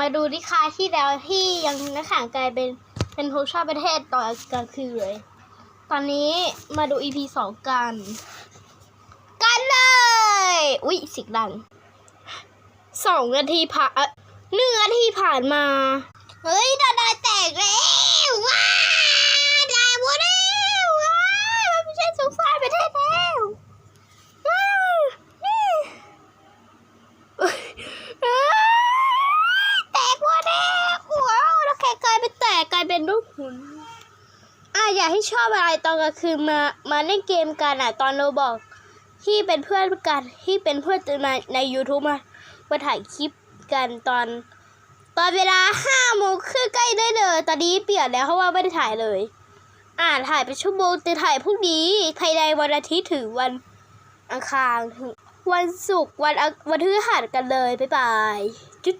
มาดูที่คาที่แล้วที่ยังนักข่างกลายเป็นเป็นผู้ชาติประเทศต่อกลางคืนเลย ตอนนี้มาดู EP สองกัน กันเลย อุ๊ยสิกดังสองนาทีผ่านเอหนึ่งนาทีผ่านมา เฮ้ยดาดาแตกแล้วว้าดาวัวแล้วว้ามันไม่ใช่สงสารประเทศแล้วว้านี่ เอ้ยแตกวัวแล้วว้าวแล้วแค่กลายเป็นแตกกลาย เป็นรูปหุ่นอะอยากให้ชอบอะไรตอนกลางคืนมามาเล่นเกมกันอะ ตอนเราบอกที่เป็นเพื่อนกันที่เป็นเพื่อนในใน YouTube มามาถ่ายคลิปกันตอน ตอนเวลาห้าโมงครึ่งใกล้ได้เลย ตอนนี้เปลี่ยนแล้วเพราะว่าไม่ได้ถ่ายเลย อ่าถ่ายเป็นชั่วโมงแต่ถ่ายพรุ่งนี้ภายในวันอาทิตย์ถึงวันอังคารถึงวันศุกร์วันอังวันพฤหัสกันเลย บ๊ายบาย จุ๊บ